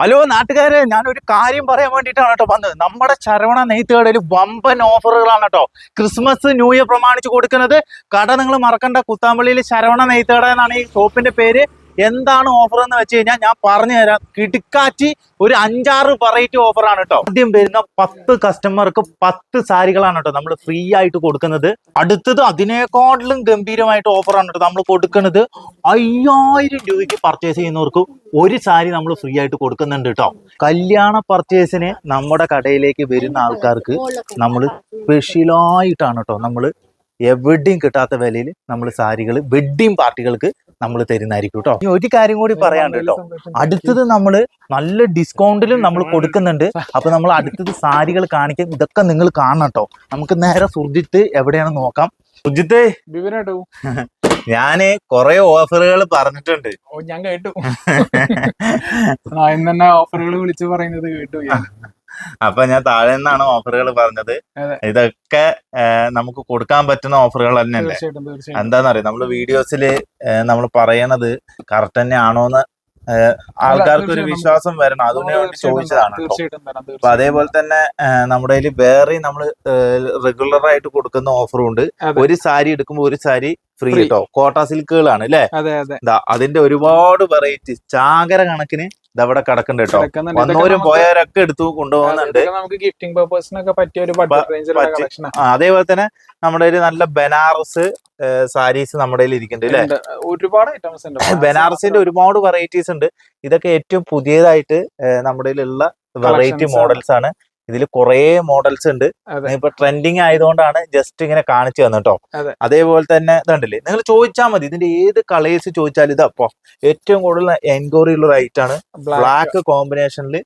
Hello നാട്ടുകാരെ ഞാൻ ഒരു കാര്യം പറയാൻ വേണ്ടിയിട്ടാണ് കേട്ടോ വന്നത്. നമ്മുടെ ശരവണ നെയ്ത്തുകടയിൽ വമ്പൻ ഓഫറുകളാണ് കേട്ടോ. ക്രിസ്മസ് ന്യൂ ഇയർ പ്രമാണിച്ച് കൊടുക്കുന്നത്. കട നിങ്ങൾ മറക്കണ്ട കുത്താമ്പള്ളിയിൽ ശരവണ നെയ്ത്തുകട എന്നാണ് ഈ ഷോപ്പിന്റെ പേര്. എന്താണ് ഓഫർ എന്ന് വെച്ച് കഴിഞ്ഞാൽ ഞാൻ പറഞ്ഞു തരാം. കിടുക്കാച്ചി ഒരു അഞ്ചാറ് വെറൈറ്റി ആണ് കേട്ടോ ആദ്യം വരുന്ന പത്ത് കസ്റ്റമർക്ക് പത്ത് സാരികളാണ് കേട്ടോ നമ്മൾ ഫ്രീ ആയിട്ട് കൊടുക്കുന്നത്. അടുത്തത് അതിനേക്കാട്ടിലും ഗംഭീരമായിട്ട് ഓഫറാണ് കേട്ടോ നമ്മൾ കൊടുക്കുന്നത്. അയ്യായിരം രൂപയ്ക്ക് പർച്ചേസ് ചെയ്യുന്നവർക്ക് ഒരു സാരി നമ്മൾ ഫ്രീ ആയിട്ട് കൊടുക്കുന്നുണ്ട് കേട്ടോ കല്യാണ പർച്ചേസിന് നമ്മുടെ കടയിലേക്ക് വരുന്ന ആൾക്കാർക്ക് നമ്മൾ സ്പെഷ്യലായിട്ടാണ് കേട്ടോ നമ്മൾ എവിടെയും കിട്ടാത്ത വിലയിൽ നമ്മൾ സാരികൾ വെഡ്ഡിങ് പാർട്ടികൾക്ക് നമ്മൾ തരുന്നതായിരിക്കും കേട്ടോ ഇനി ഒരു കാര്യം കൂടി പറയാണ്ട് കേട്ടോ അടുത്തത് നമ്മൾ നല്ല ഡിസ്കൗണ്ടിലും നമ്മൾ കൊടുക്കുന്നുണ്ട്. അപ്പൊ നമ്മൾ അടുത്തത് സാരികൾ കാണിക്കാം ഇതൊക്കെ നിങ്ങൾ കാണണം കേട്ടോ നമുക്ക് നേരെ സുർജിത്ത് എവിടെയാണ് നോക്കാം. സുർജിത്ത്. ഞാൻ കുറെ ഓഫറുകൾ പറഞ്ഞിട്ടുണ്ട്. ഓ ഞാൻ കേട്ടു. ഓഫറുകൾ വിളിച്ചു പറയുന്നത് കേട്ടു. അപ്പൊ ഞാൻ താഴെ നിന്നാണ് ഓഫറുകൾ പറഞ്ഞത്. ഇതൊക്കെ നമുക്ക് കൊടുക്കാൻ പറ്റുന്ന ഓഫറുകൾ തന്നെയല്ലേ? തീർച്ചയായിട്ടും നമ്മൾ വീഡിയോസിൽ നമ്മൾ പറയണത് കറക്റ്റ് തന്നെ ആണോന്ന് ആൾക്കാർക്ക് ഒരു വിശ്വാസം വരണം. അതിനു വേണ്ടി ചോദിച്ചതാണ് അപ്പൊ അതേപോലെ തന്നെ നമ്മുടെ കയ്യിൽ വേറെ നമ്മൾ റെഗുലർ ആയിട്ട് കൊടുക്കുന്ന ഓഫറും ഉണ്ട്. ഒരു സാരി എടുക്കുമ്പോൾ ഒരു സാരി ഫ്രീ. കേട്ടോ കോട്ട സിൽക്കുകളാണ് അല്ലേ? അതെ അതെ. അതിന്റെ ഒരുപാട് വെറൈറ്റി ചാകര കണക്കിന് ഇതവിടെ കിടക്കുന്നുണ്ട്. കേട്ടോ. വന്നവരും പോയവരൊക്കെ എടുത്തു കൊണ്ടുപോകുന്നുണ്ട് നമുക്ക് ഗിഫ്റ്റിംഗ് പർപ്പസിനൊക്കെ പറ്റിയ ഒരു ബഡ്ജറ്റ് അതേപോലെ തന്നെ നമ്മുടെ ഒരു നല്ല ബനാറസ് സാരീസ് നമ്മുടെ ഇരിക്കുന്നുണ്ട് അല്ലെ? ഒരുപാട് ഐറ്റംസ് ഉണ്ട്. ബനാറസിന്റെ ഒരുപാട് വെറൈറ്റീസ് ഉണ്ട്. ഇതൊക്കെ ഏറ്റവും പുതിയതായിട്ട് നമ്മുടെ കയ്യിലുള്ള വെറൈറ്റി മോഡൽസ് ആണ്. ഇതിൽ കുറേ മോഡൽസ് ഉണ്ട്. ഇപ്പൊ ട്രെൻഡിങ് ആയതുകൊണ്ടാണ് ജസ്റ്റ് ഇങ്ങനെ കാണിച്ചു തന്നെ കേട്ടോ അതേപോലെ തന്നെ ഇതുണ്ടല്ലേ? നിങ്ങൾ ചോദിച്ചാൽ മതി. ഇതിന്റെ ഏത് കളേഴ്സ് ചോദിച്ചാൽ ഇതപ്പോ ഏറ്റവും കൂടുതൽ എൻക്വയറി ഉള്ള റൈറ്റ് ആണ്. ബ്ലാക്ക് കോമ്പിനേഷനിൽ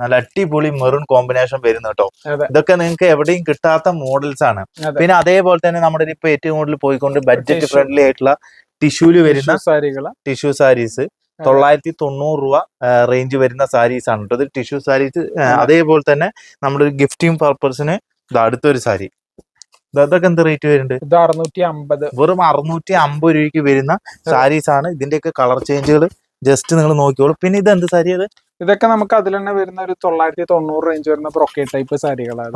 നല്ല അടിപൊളി മെറൂൺ കോമ്പിനേഷൻ വരുന്നു കേട്ടോ ഇതൊക്കെ നിങ്ങൾക്ക് എവിടെയും കിട്ടാത്ത മോഡൽസ് ആണ്. പിന്നെ അതേപോലെ തന്നെ നമ്മുടെ ഇപ്പൊ ഏറ്റവും കൂടുതൽ പോയിക്കൊണ്ട് ബഡ്ജറ്റ് ഫ്രണ്ട്ലി ആയിട്ടുള്ള ടിഷ്യൂൽ വരുന്ന സാരികൾ. ടിഷ്യൂ സാരീസ് തൊള്ളായിരത്തി തൊണ്ണൂറ് രൂപ റേഞ്ച് വരുന്ന സാരീസ് ആണ് കേട്ടോ ഇത് ടിഷ്യൂ സാരീസ് അതേപോലെ തന്നെ നമ്മുടെ ഒരു ഗിഫ്റ്റിംഗ് പർപ്പസിന് ഇത് അടുത്തൊരു സാരി ഇതൊക്കെ എന്ത് റേറ്റ് വരുന്നുണ്ട്? ഇത് അറുന്നൂറ്റി അമ്പത് വെറും അറുന്നൂറ്റി അമ്പത് രൂപയ്ക്ക് വരുന്ന സാരീസ് ആണ്. ഇതിന്റെയൊക്കെ കളർ ചേഞ്ചുകൾ ജസ്റ്റ് നിങ്ങൾ നോക്കിയോളൂ പിന്നെ ഇത് എന്ത് സാരി അത്? ഇതൊക്കെ നമുക്ക് അതിൽ തന്നെ വരുന്ന ഒരു തൊള്ളായിരത്തി തൊണ്ണൂറ് റേഞ്ച് വരുന്ന ബ്രൊക്കേ ടൈപ്പ് സാരികളാണ്.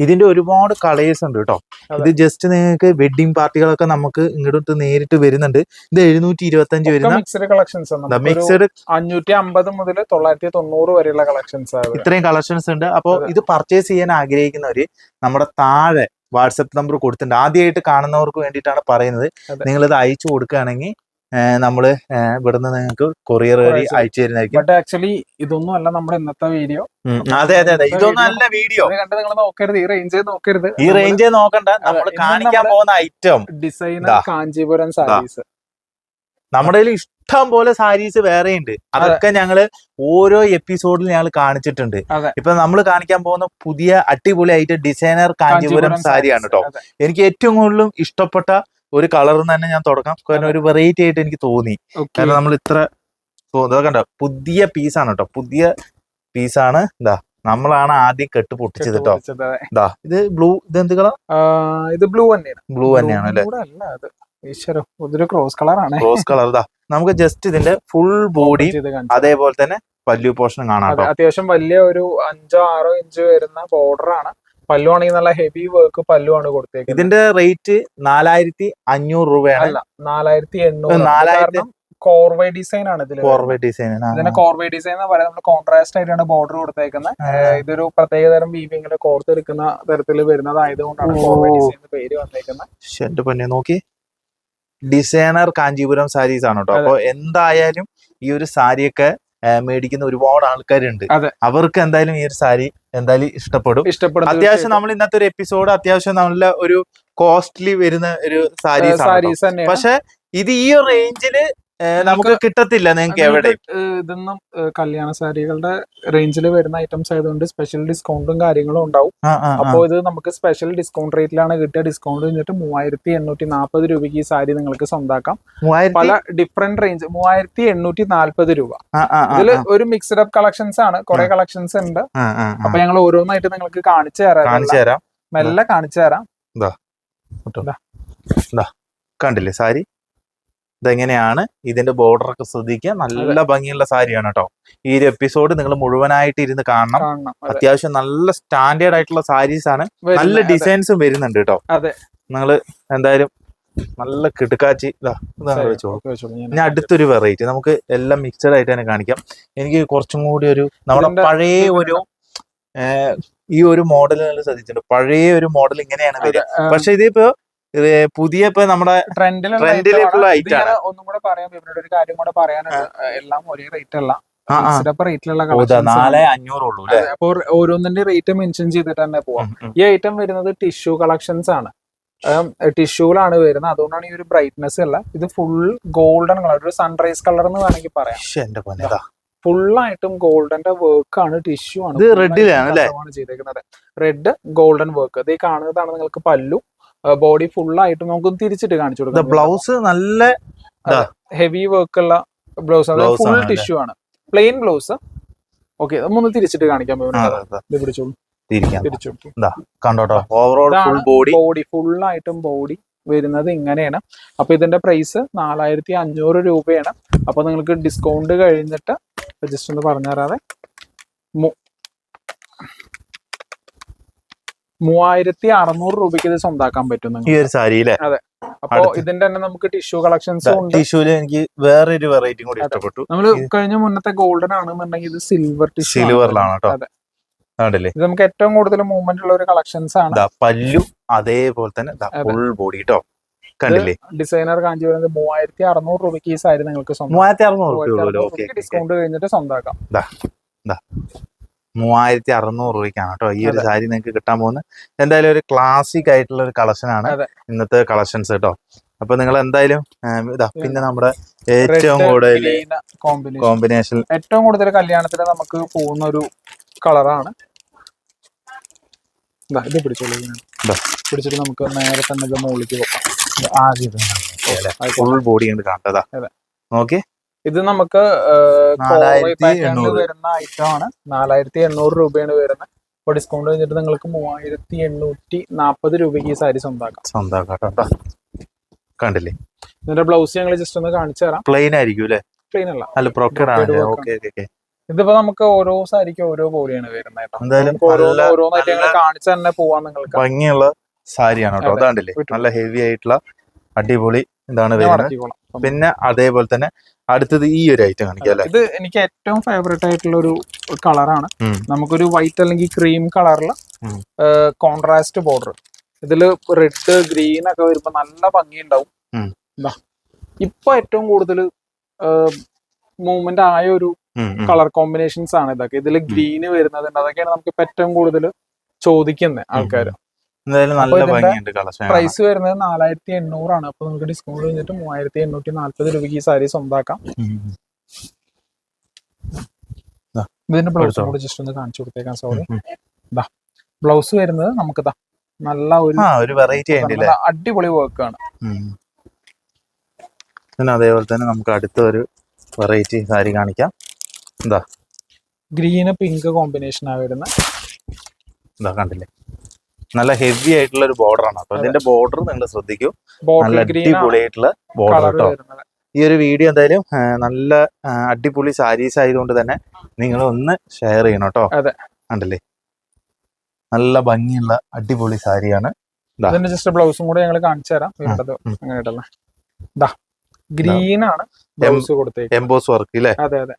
ഇതിന്റെ ഒരുപാട് കളേഴ്സ് ഉണ്ട് കേട്ടോ. ഇത് ജസ്റ്റ് നിങ്ങൾക്ക് വെഡിങ് പാർട്ടികളൊക്കെ നമുക്ക് ഇങ്ങോട്ട് നേരിട്ട് വരുന്നുണ്ട്. ഇത് എഴുന്നൂറ്റി ഇരുപത്തി അഞ്ച് വരുന്ന മിക്സഡ് കളക്ഷൻസ് മിക്സഡ് അഞ്ഞൂറ്റി അമ്പത് മുതൽ തൊള്ളായിരത്തി തൊണ്ണൂറ് വരെയുള്ള കളക്ഷൻസ് ഇത്രയും കളക്ഷൻസ് ഉണ്ട്. അപ്പോൾ. ഇത് പർച്ചേസ് ചെയ്യാൻ ആഗ്രഹിക്കുന്നവര് നമ്മുടെ താഴെ വാട്സപ്പ് നമ്പർ കൊടുത്തിട്ടുണ്ട്. ആദ്യമായിട്ട് കാണുന്നവർക്ക് വേണ്ടിയിട്ടാണ് പറയുന്നത്. നിങ്ങൾ ഇത് അയച്ചു കൊടുക്കുകയാണെങ്കിൽ നമ്മൾ ഏഹ് ഇവിടുന്ന് നിങ്ങൾക്ക് കൊറിയർ വഴി അയച്ചു തരുന്നതായിരിക്കും. ബട്ട് ആക്ച്വലി ഇതൊന്നും അല്ല നമ്മുടെ ഇന്നത്തെ വീഡിയോ അതെ അതെ അതെ. ഇതൊന്നും അല്ല വീഡിയോ കണ്ട് നിങ്ങൾ നോക്കരുത്. ഈ റേഞ്ച് നോക്കരുത്. ഈ റേഞ്ച് നോക്കണ്ട. നമ്മൾ കാണിക്കാൻ പോകുന്ന ഐറ്റം ഡിസൈനർ. കാഞ്ചീപുരം സാരീസ് നമ്മുടെ കയ്യിൽ ഇഷ്ടം പോലെ സാരീസ് വേറെ ഉണ്ട് അതൊക്കെ ഞങ്ങൾ ഓരോ എപ്പിസോഡിൽ ഞങ്ങൾ കാണിച്ചിട്ടുണ്ട്. ഇപ്പൊ നമ്മൾ കാണിക്കാൻ പോകുന്ന പുതിയ അടിപൊളി ആയിട്ട് ഡിസൈനർ കാഞ്ചീപുരം സാരിയാണ് കേട്ടോ എനിക്ക് ഏറ്റവും കൂടുതലും ഇഷ്ടപ്പെട്ട ഒരു കളർ തന്നെ ഞാൻ തുടങ്ങാം കാരണം ഒരു വെറൈറ്റി ആയിട്ട് എനിക്ക് തോന്നി. കാരണം നമ്മൾ ഇത്ര കണ്ട? പുതിയ പീസാണ് കേട്ടോ. പുതിയ പീസാണ് ഇതാ നമ്മളാണ് ആദ്യം കെട്ട് പൊട്ടിച്ചത് കേട്ടോ. ഇതാ ഇത് ബ്ലൂ ഇത് എന്ത് കളർ ഇത് ബ്ലൂ തന്നെയാണ്. ബ്ലൂ തന്നെയാണ് അല്ലേ? ഇതൊരു ക്രോസ് കളർ ആണ്. റോസ് കളർ ഇതാ നമുക്ക് ജസ്റ്റ് ഇതിന്റെ ഫുൾ ബോഡി അതേപോലെ തന്നെ പല്ലു പോർഷൻ കാണാം അത്യാവശ്യം വലിയ ഒരു അഞ്ചോ ആറോ ഇഞ്ച് വരുന്ന ബോർഡർ ആണ്. പല്ലു ആണെങ്കിൽ നല്ല ഹെവി വർക്ക് പല്ലുവാണ് കൊടുത്തേക്കുന്നത്. ഇതിന്റെ റേറ്റ് നാലായിരത്തി അഞ്ഞൂറ് രൂപയാണ്. അല്ല നാലായിരത്തി എണ്ണൂറ് നാലായിരത്തി- കോർവേ ഡിസൈൻ ആണ് ഇതിൽ കോർവേ ഡിസൈൻ ഇതിനെ കോർവേ ഡിസൈൻ എന്ന് പറയുന്നത് നമ്മൾ കോൺട്രാസ്റ്റ് ആയിട്ടാണ് ബോർഡർ കൊടുത്തേക്കുന്നത് ഇതൊരു പ്രത്യേക തരം വീവിങ്ങിൽ കോർത്തെടുക്കുന്ന തരത്തിൽ വരുന്നതായതുകൊണ്ടാണ്. കോർവേ ഡിസൈൻ പേര് വന്നേക്കുന്നത് എന്റെ പൊന്നെ നോക്കി. ഡിസൈനർ കാഞ്ചീപുരം സാരീസ് ആണ് കേട്ടോ. അപ്പോൾ അപ്പൊ എന്തായാലും ഈ ഒരു സാരിയൊക്കെ മേടിക്കുന്ന ഒരുപാട് ആൾക്കാരുണ്ട്. അവർക്ക് എന്തായാലും ഈ ഒരു സാരി എന്തായാലും ഇഷ്ടപ്പെടും. ഇഷ്ടപ്പെടും അത്യാവശ്യം നമ്മൾ ഇന്നത്തെ ഒരു എപ്പിസോഡ് അത്യാവശ്യം നല്ല ഒരു കോസ്റ്റ്ലി വരുന്ന ഒരു സാരീസ് സാരീസ് പക്ഷെ ഇത് ഈ റേഞ്ചിൽ നമുക്ക് കിട്ടത്തില്ല നിങ്ങൾക്ക് എവിടെ ഇതൊന്നും കല്യാണ സാരികളുടെ റേഞ്ചിൽ വരുന്ന ഐറ്റംസ് ആയതുകൊണ്ട് സ്പെഷ്യൽ ഡിസ്കൗണ്ടും കാര്യങ്ങളും ഉണ്ടാവും. അപ്പോൾ ഇത് നമുക്ക് സ്പെഷ്യൽ ഡിസ്കൗണ്ട് റേറ്റിലാണ് കിട്ടിയ ഡിസ്കൗണ്ട് കഴിഞ്ഞിട്ട് മൂവായിരത്തി എണ്ണൂറ്റി നാൽപ്പത് രൂപയ്ക്ക് ഈ സാരി നിങ്ങൾക്ക് സ്വന്താക്കാം പല ഡിഫറെന്റ് റേഞ്ച് മൂവായിരത്തി എണ്ണൂറ്റി നാൽപ്പത് രൂപ. ഇതിൽ ഒരു മിക്സ്ഡ് അപ്പ് കളക്ഷൻസ് ആണ്. കുറെ കളക്ഷൻസ് ഉണ്ട്. അപ്പൊ ഞങ്ങൾ ഓരോന്നായിട്ട് നിങ്ങൾക്ക് കാണിച്ചു തരാം മെല്ലെ കാണിച്ചു തരാം. കണ്ടില്ലേ സാരി? ഇതെങ്ങനെയാണ് ഇതിന്റെ ബോർഡർ ഒക്കെ ശ്രദ്ധിക്കുക. നല്ല ഭംഗിയുള്ള സാരിയാണ് കേട്ടോ ഈ ഒരു എപ്പിസോഡ് നിങ്ങൾ മുഴുവനായിട്ട് ഇരുന്ന് കാണണം. അത്യാവശ്യം നല്ല സ്റ്റാൻഡേർഡ് ആയിട്ടുള്ള സാരീസ് ആണ്. നല്ല ഡിസൈൻസും വരുന്നുണ്ട് കേട്ടോ അതെ. നിങ്ങൾ എന്തായാലും നല്ല കിടുക്കാച്ചി. ഞാൻ ഇനി അടുത്തൊരു വെറൈറ്റി നമുക്ക് എല്ലാം മിക്സഡ് ആയിട്ട് തന്നെ കാണിക്കാം. എനിക്ക് കുറച്ചും കൂടി ഒരു നമ്മുടെ പഴയ ഒരു ഈ ഒരു മോഡൽ നിങ്ങൾ ശ്രദ്ധിച്ചിട്ടുണ്ട്. പഴയ ഒരു മോഡൽ ഇങ്ങനെയാണ് വരിക. പക്ഷെ ഇതിപ്പോ പുതിയ ഇപ്പൊ നമ്മുടെ ട്രെൻഡിലുള്ള ഐറ്റം ആണ്. ഒന്നും കൂടെ പറയാം ഇവരുടെ ഒരു കാര്യം കൂടെ പറയാനുണ്ട്. എല്ലാം ഒരേ റേറ്റ് അല്ല. നാല് അഞ്ഞൂറുള്ളൂ അപ്പൊ ഓരോന്നിന്റെ റേറ്റ് മെൻഷൻ ചെയ്തിട്ട് തന്നെ പോവാം. ഈ ഐറ്റം വരുന്നത് ടിഷ്യൂ കളക്ഷൻസ് ആണ്. ടിഷ്യൂലാണ് വരുന്നത്. അതുകൊണ്ടാണ് ഈ ഒരു ബ്രൈറ്റ്നെസ് അല്ല ഇത് ഫുൾ ഗോൾഡൻ കളർ ഒരു സൺറൈസ് കളർ എന്ന് വേണമെങ്കിൽ പറയാം. ഫുള്ളായിട്ടും ഫുൾ ആയിട്ടും ഗോൾഡന്റെ വർക്ക് ആണ് ടിഷ്യൂ ആണ്? ചെയ്തേക്കുന്നത്. റെഡ് ഗോൾഡൻ വർക്ക് ഇത് കാണുന്നതാണ് നിങ്ങൾക്ക് പല്ലു. ബോഡി ഫുൾ ആയിട്ട് നമുക്ക് തിരിച്ചിട്ട് കാണിച്ചു കൊടുക്കാം. ബ്ലൗസ് നല്ല ഹെവി വർക്ക് ഉള്ള ബ്ലൗസ് അതായത് ഫുൾ ടിഷ്യൂ ആണ് പ്ലെയിൻ ബ്ലൗസ് ഓക്കെ ഒന്ന് തിരിച്ചിട്ട് കാണിക്കാൻ പിടിച്ചോളൂ. തിരിച്ചു കണ്ടോട്ടോ. Overall full body body full ആയിട്ടും ബോഡി വരുന്നത് ഇങ്ങനെയാണ്. അപ്പൊ ഇതിന്റെ പ്രൈസ് നാലായിരത്തി അഞ്ഞൂറ് രൂപയാണ്. അപ്പൊ നിങ്ങൾക്ക് ഡിസ്കൗണ്ട് കഴിഞ്ഞിട്ട് ജസ്റ്റ് ഒന്ന് പറഞ്ഞു തരാതെ മൂവായിരത്തി അറുന്നൂറ് രൂപയ്ക്ക് ഇത് സ്വന്താക്കാൻ പറ്റും ഈ ഒരു സാരി അതെ. അപ്പൊ. ഇതിന്റെ തന്നെ നമുക്ക് ടിഷ്യൂ കളക്ഷൻസ് ഉണ്ട്. ടിഷ്യൂൽ എനിക്ക് വേറൊരു വെറൈറ്റി കൂടി. ഇഷ്ടപ്പെട്ടു. നമ്മൾ കഴിഞ്ഞ മുന്നത്തെ ഗോൾഡൻ ആണെന്നുണ്ടെങ്കിൽ ഇത് സിൽവർ ടിഷ്യൂ സിൽവറിലാണ് കേട്ടോ. ഇത് നമുക്ക് ഏറ്റവും കൂടുതൽ മൂവ്മെന്റ് ഉള്ള ഒരു കളക്ഷൻസ് ആണ്. പല്ലു അതേപോലെ തന്നെ. ഫുൾ ബോഡി കേട്ടോ കണ്ടില്ലേ? ഡിസൈനർ കാഞ്ചി വരുന്നത് മൂവായിരത്തി അറുന്നൂറ് രൂപയ്ക്ക് ഈ സാരി നിങ്ങൾക്ക് മൂവായിരത്തി അറുന്നൂറ് ഡിസ്കൗണ്ട് കഴിഞ്ഞിട്ട് സ്വന്തമാക്കാം. മൂവായിരത്തി അറുന്നൂറ് രൂപയ്ക്കാണ് കേട്ടോ ഈ ഒരു സാരി നിങ്ങൾക്ക് കിട്ടാൻ പോകുന്നത്. എന്തായാലും ഒരു ക്ലാസിക് ആയിട്ടുള്ള ഒരു കളക്ഷനാണ് ആണ് ഇന്നത്തെ കളക്ഷൻസ് കേട്ടോ. അപ്പൊ നിങ്ങൾ എന്തായാലും ഇതാ പിന്നെ നമ്മുടെ ഏറ്റവും കൂടുതൽ കോമ്പിനേഷൻ ഏറ്റവും കൂടുതൽ കല്യാണത്തിന് നമുക്ക് പോകുന്ന ഒരു കളറാണ് ഇത് പിടിച്ചോളൂ. പിടിച്ചിട്ട് നമുക്ക് നേരെ തന്നെ മുകളിലേക്ക് പോകാം ഫുൾ ബോഡി കണ്ടതാ കാണട്ടതാ. ഇത് നമുക്ക് വരുന്ന ഐറ്റം ആണ്. നാലായിരത്തി എണ്ണൂറ് രൂപയാണ് വരുന്നത്. അപ്പൊ ഡിസ്കൗണ്ട് കഴിഞ്ഞിട്ട് നിങ്ങൾക്ക് മൂവായിരത്തി എണ്ണൂറ്റി നാപ്പത് രൂപയ്ക്ക് ഈ സാരി സ്വന്തമാക്കാം സ്വന്തമാക്കാം കണ്ടില്ലേ? ഇതിന്റെ ബ്ലൗസ് ഞങ്ങൾ ജസ്റ്റ് ഒന്ന് കാണിച്ചു തരാം. പ്ലെയിൻ ആയിരിക്കും അല്ലേ? പ്ലെയിൻ അല്ല. ആണ്. ഓക്കെ ഓക്കെ ഇതിപ്പോ നമുക്ക് ഓരോ സാരിക്ക് ഓരോ പോലെയാണ് വരുന്നത് കേട്ടോ. എന്തായാലും ഓരോന്നായിട്ട് ഞങ്ങൾ കാണിച്ചു തന്നെ പോവാൻ നിങ്ങൾക്ക്. ഭംഗിയുള്ള സാരിയാണ് കേട്ടോ. അതാണ്ടില്ലേ? നല്ല ഹെവി ആയിട്ടുള്ള അടിപൊളി ഇതാണ് വരുന്നത്. പിന്നെ അതേപോലെ തന്നെ അടുത്തത് ഈ ഒരു ഐറ്റം കാണിക്കാം ഇത് എനിക്ക് ഏറ്റവും ഫേവറേറ്റ് ആയിട്ടുള്ള ഒരു കളറാണ്. നമുക്കൊരു വൈറ്റ് അല്ലെങ്കിൽ ക്രീം കളറിൽ കോൺട്രാസ്റ്റ് ബോർഡർ ഇതിൽ റെഡ് ഗ്രീൻ ഒക്കെ വരുമ്പോ നല്ല ഭംഗിയുണ്ടാവും. ഇപ്പൊ ഏറ്റവും കൂടുതൽ മൂവ്മെന്റ് ആയ ഒരു. കളർ കോമ്പിനേഷൻസ് ആണ് ഇതൊക്കെ. ഇതിൽ ഗ്രീന് വരുന്നത് അതൊക്കെയാണ് നമുക്ക് ഇപ്പൊ ഏറ്റവും കൂടുതൽ ചോദിക്കുന്നത് ആൾക്കാർ എന്തായാലും നല്ല ഭംഗിയുണ്ട് കളക്ഷൻ പ്രൈസ് വരുന്നത് നാലായിരത്തി എണ്ണൂറാണ് അപ്പൊ നമുക്ക് ഡിസ്കൗണ്ട് കഴിഞ്ഞിട്ട് മൂവായിരത്തി എണ്ണൂറ്റി നാല്പത് രൂപയ്ക്ക് ഈ സാരി സ്വന്താക്കാം ഇതിന്റെ ബ്ലൗസ്. കൂടെ ജസ്റ്റ് ഒന്ന് കാണിച്ചു കൊടുത്തേക്കാം സോറി ബ്ലൗസ് വരുന്നത് നമുക്ക് നല്ല ഒരു വെറൈറ്റി അടിപൊളി വർക്ക് ആണ്. പിന്നെ അതേപോലെ തന്നെ നമുക്ക് അടുത്ത ഒരു വെറൈറ്റി സാരി കാണിക്കാം. എന്താ ഗ്രീന് പിങ്ക് കോമ്പിനേഷൻ ആ വരുന്നത്. കണ്ടില്ലേ? നല്ല ഹെവി ആയിട്ടുള്ള ഒരു ബോർഡർ ആണ്. അപ്പൊ ഇതിന്റെ ബോർഡർ നിങ്ങൾ ശ്രദ്ധിക്കൂ. നല്ല അടിപൊളിയായിട്ടുള്ള ഗ്രീൻ അടിപൊളി ആയിട്ടുള്ള ബോർഡർ കേട്ടോ ഈ ഒരു വീഡിയോ എന്തായാലും നല്ല അടിപൊളി സാരീസ് ആയതുകൊണ്ട് തന്നെ നിങ്ങൾ ഒന്ന് ഷെയർ ചെയ്യണം കേട്ടോ ഉണ്ടല്ലേ നല്ല ഭംഗിയുള്ള അടിപൊളി സാരിയാണ്. ഇതിന്റെ ജസ്റ്റ് ബ്ലൗസും കൂടെ ഞങ്ങൾ കാണിച്ചു തരാം. ഗ്രീൻ ആണ് ബ്ലൗസ് കൊടുത്തേക്ക്. എംബോസ് വർക്ക് അല്ലേ അതെ അതെ.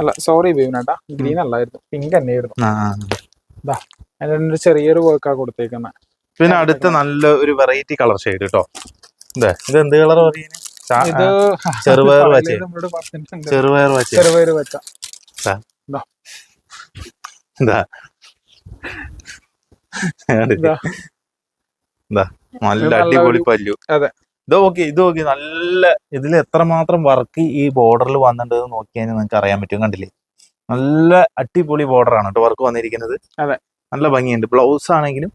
അല്ല സോറി ബീവിനേട്ടാ ഗ്രീൻ അല്ലായിരുന്നു. പിങ്ക് തന്നെയായിരുന്നു. ചെറിയൊരു വർക്കാ കൊടുത്തേക്കുന്നത് പിന്നെ അടുത്ത നല്ല ഒരു വെറൈറ്റി കളർ ഷെയ്ഡ് കേട്ടോ ഇതേ ഇത് എന്ത് കളർ പറയുന്നത് ഇത് ചെറുപയർ പറയൽ വച്ചേ നമ്മളോട് പറഞ്ഞിട്ടുണ്ട്. ചെറുപയർ വച്ച ചെറുപയർ വെച്ച എന്താ നല്ല അടിപൊളി പല്ലു. അതെ. ഇത് നോക്കി ഇത് നോക്കി നല്ല ഇതിൽ എത്രമാത്രം വർക്ക് ഈ ബോർഡറിൽ വന്നിട്ടുണ്ട് നോക്കിയാൽ നിങ്ങൾക്ക് അറിയാൻ പറ്റും. കണ്ടില്ലേ? നല്ല അടിപൊളി ബോർഡർ ആണ് കേട്ടോ വർക്ക് വന്നിരിക്കുന്നത്. അതെ. നല്ല ഭംഗിയുണ്ട്. ബ്ലൗസ് ആണെങ്കിലും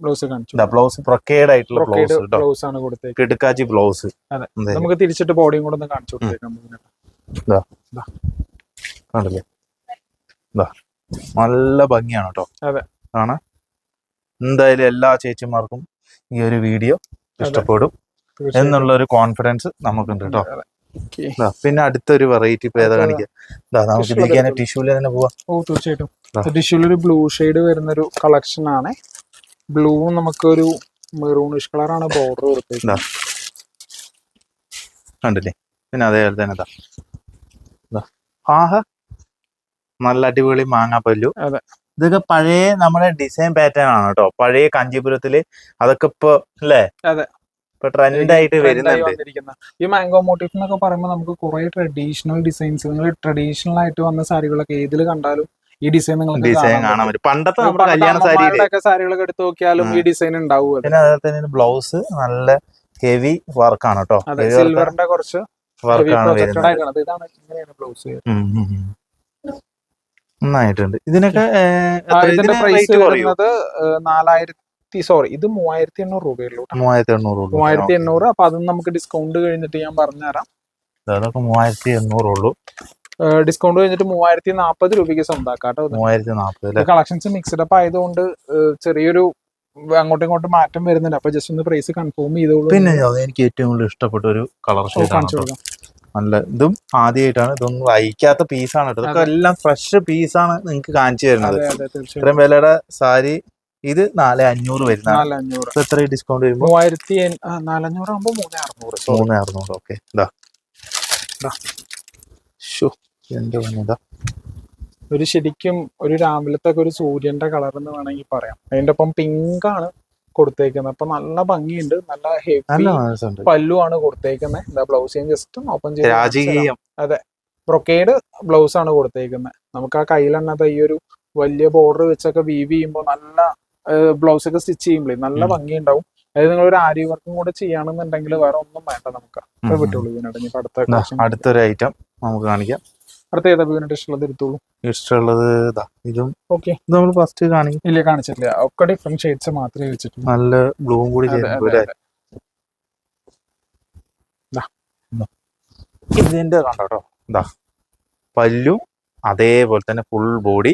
ബ്ലൗസ് കാണിച്ചു. ബ്ലൗസ് പ്രൊക്കേഡ് ആയിട്ടുള്ള ബ്ലൗസ് ബ്ലൗസ് ആണ് കൊടുത്തേക്ക് കിടുക്കാച്ചി ബ്ലൗസ് അതെ. നമുക്ക് തിരിച്ചിട്ട് ബോഡിയും കൂടെ ഒന്ന് കാണിച്ചു കൊടുത്തേക്കാം നല്ല ഭംഗിയാണ് കേട്ടോ. അതെ. കാണാൻ എന്തായാലും എല്ലാ ചേച്ചിമാർക്കും ഈ ഒരു വീഡിയോ ഇഷ്ടപ്പെടും. എന്നുള്ള ഒരു കോൺഫിഡൻസ് നമുക്കുണ്ട് കേട്ടോ. പിന്നെ അടുത്തൊരു വെറൈറ്റി ഇപ്പൊ ഏതാ കാണിക്കുക നമുക്ക് ടിഷ്യൂൽ ഇതിലേക്ക് ടിഷ്യൂൽ തന്നെ പോവാം. ഓ തീർച്ചയായിട്ടും. ആ. ടിഷ്യൂൽ ഒരു ബ്ലൂ ഷെയ്ഡ് വരുന്നൊരു കളക്ഷൻ ആണ്. ബ്ലൂ നമുക്കൊരു മെറൂണിഷ് കളറാണ് ബോർഡർ കൊടുത്തേ കണ്ടില്ലേ? പിന്നെ അതേപോലെ തന്നെ. ദാ. ആഹാ. നല്ല അടിപൊളി മാങ്ങാ പല്ലു. അതെ. ഇതൊക്കെ പഴയ നമ്മുടെ ഡിസൈൻ പാറ്റേൺ ആണ് കേട്ടോ. പഴയ കാഞ്ചീപുരത്തിൽ അതൊക്കെ ഇപ്പൊ അല്ലേ? അതെ. ഇപ്പൊ ട്രെൻഡ് ആയിട്ട് വരുന്നുണ്ട്. ഈ മാംഗോ മോട്ടീഫ് എന്നൊക്കെ പറയുമ്പോൾ നമുക്ക് കുറെ ട്രഡീഷണൽ ഡിസൈൻസ് നിങ്ങൾ ട്രഡീഷണൽ ആയിട്ട് വന്ന സാരികളൊക്കെ ഏതിൽ കണ്ടാലും ഈ ഡിസൈൻ നിങ്ങൾ ഡിസൈൻ കാണാൻ പറ്റും. പണ്ടത്തെ നമ്മുടെ കല്യാണ സാരിയിൽ സാരികളൊക്കെ എടുത്ത് നോക്കിയാലും ഈ ഡിസൈൻ ഉണ്ടാവും പിന്നെ അതുപോലെ തന്നെ ബ്ലൗസ് നല്ല ഹെവി വർക്കാണ് കേട്ടോ സിൽവറിന്റെ കുറച്ച് വർക്കാണ് വരുന്നത്. ഇതാണ് ഇങ്ങനെയാണ് ബ്ലൗസ്. നന്നായിട്ടുണ്ട്. ഇതിനൊക്കെ ഇതിന്റെ പ്രൈസ് വരുന്നത് നാലായിരത്തി സോറി ഇത് മൂവായിരത്തി എണ്ണൂറ് രൂപയുള്ളൂ. മൂവായിരത്തി എണ്ണൂറ് മൂവായിരത്തി എണ്ണൂറ് അപ്പൊ അതും നമുക്ക് ഡിസ്കൗണ്ട് കഴിഞ്ഞിട്ട് ഞാൻ പറഞ്ഞുതരാം. അതൊക്കെ മൂവായിരത്തി എണ്ണൂറ് ഉള്ളൂ ഡിസ്കൗണ്ട് കഴിഞ്ഞിട്ട് മൂവായിരത്തി നാൽപ്പത് രൂപയ്ക്ക് സ്വന്തമാക്കാട്ടോ കേട്ടോ. മൂവായിരത്തി നാപ്പത് കളക്ഷൻസ് മിക്സ്ഡ് അപ്പ് ആയതുകൊണ്ട് ചെറിയൊരു അങ്ങോട്ടും ഇങ്ങോട്ടും മാറ്റം വരുന്നുണ്ട്. അപ്പൊ ജസ്റ്റ് ഒന്ന് പ്രൈസ് കൺഫേം ചെയ്തോളൂ. പിന്നെ എനിക്ക് ഏറ്റവും കൂടുതൽ ഇഷ്ടപ്പെട്ട ഒരു കളർ ഷെയ്ഡാണ് നല്ല ഇതും ആദ്യമായിട്ടാണ് ഇതൊന്നും വഹിക്കാത്ത പീസാണ് കേട്ടോ ഇതൊക്കെ എല്ലാം ഫ്രഷ് പീസാണ് നിങ്ങൾക്ക് കാണിച്ചു തരുന്നത്. ഇത്രയും വിലയുടെ സാരി ഇത് നാല് അഞ്ഞൂറ് ഇപ്പൊ എത്ര ഡിസ്കൗണ്ട് വരുമ്പോ? മൂവായിരത്തി നാലഞ്ഞൂറ് ആകുമ്പോ മൂന്ന് അറുന്നൂറ്. മൂന്ന് അറുന്നൂറ്. ഓക്കെ. ഇതാ ഷോ എന്റെ ഒരു ശരിക്കും ഒരു രാവിലത്തെ ഒരു സൂര്യന്റെ കളർ എന്ന് വേണമെങ്കിൽ പറയാം. അതിന്റെ ഒപ്പം പിങ്ക് ആണ് കൊടുത്തേക്കുന്നത്. അപ്പൊ നല്ല ഭംഗിയുണ്ട്. നല്ല ഹെവി പല്ലു ആണ് കൊടുത്തേക്കുന്നത് എന്താ ബ്ലൗസ് ഞാൻ ജസ്റ്റ് ഓപ്പൺ ചെയ്ത് അതെ. ബ്രൊക്കേഡ് ബ്ലൗസ് ആണ് കൊടുത്തേക്കുന്നത് നമുക്ക് ആ കയ്യിലെണ്ണത്തെ ഈ ഒരു വലിയ ബോർഡർ വെച്ചൊക്കെ വീവ് ചെയ്യുമ്പോൾ നല്ല ബ്ലൗസ് ഒക്കെ സ്റ്റിച്ച് ചെയ്യുമ്പോഴേ നല്ല. ഭംഗി ഉണ്ടാവും അതായത് നിങ്ങൾ ഒരു ആരി വർക്കും കൂടെ ചെയ്യുകയാണെന്നുണ്ടെങ്കിൽ വേറെ ഒന്നും വേണ്ട നമുക്ക്. അടുത്ത അടുത്തൊരു ഐറ്റം നമുക്ക് കാണിക്കാം. അടുത്ത ഏതാ ഇതിനിട്ട് ഇഷ്ടമുള്ളത് എടുത്തോളൂ. ഇഷ്ടമുള്ളത് ഇതാ ഇതും ഓക്കെ. ഇത് നമ്മൾ ഫസ്റ്റ് കാണിക്കും. ഇല്ല കാണിച്ചിട്ടില്ല. ഒക്കെ ഡിഫറെന്റ് ഷെയ്ഡ്സ് മാത്രമേ വെച്ചിട്ടുള്ളൂ. നല്ല ബ്ലൂവും കൂടി ഇതിന്റെ കണ്ടോ ഇതാ പല്ലു അതേപോലെ തന്നെ ഫുൾ ബോഡി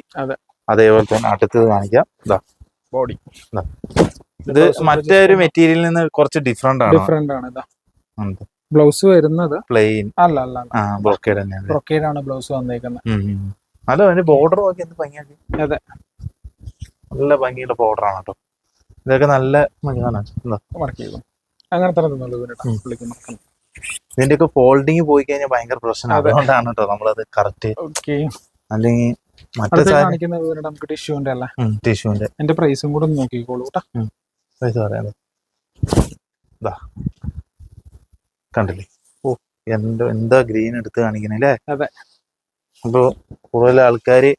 അതേപോലെ തന്നെ അടുത്തത് കാണിക്കാം. ഇതാ ബോഡി ഇത് മറ്റൊരു മെറ്റീരിയലിൽ നിന്ന് കുറച്ച് ഡിഫറെന്റ് ആണ്? ഡിഫറെന്റ് ആണ് ഇതാ. ബ്ലൗസ് വരുന്നത് പ്ലെയിൻ അല്ല അല്ല ബ്രോക്കേഡ് തന്നെയാണ്. ബ്രോക്കേഡ് ആണ് ബ്ലൗസ് വന്നേക്കുന്നത്. അല്ല അതിന്റെ ബോർഡർ നോക്കി എന്ത് ഭംഗിയാക്കി? അതെ. നല്ല ഭംഗിയുള്ള ബോർഡർ ആണ് കേട്ടോ ഇതൊക്കെ നല്ല. ഇതിന്റെ ഒക്കെ ഫോൾഡിങ് പോയി കഴിഞ്ഞാൽ ഭയങ്കര പ്രശ്നം. അതുകൊണ്ടാണ് കേട്ടോ നമ്മളത് കറക്റ്റ് അല്ലെങ്കിൽ മറ്റേ കാണിക്കുന്നത് നമുക്ക് ടിഷ്യൂന്റെ അല്ല? ടിഷ്യൂന്റെ എന്റെ പ്രൈസും കൂടെ ഒന്ന് നോക്കിക്കോളൂ പ്രൈസ് പൈസ കണ്ടില്ലേ? ഓ എന്താ എന്താ ഗ്രീൻ എടുത്ത് കാണിക്കണല്ലേ അതെ. അപ്പൊ കൂടുതൽ ആൾക്കാര്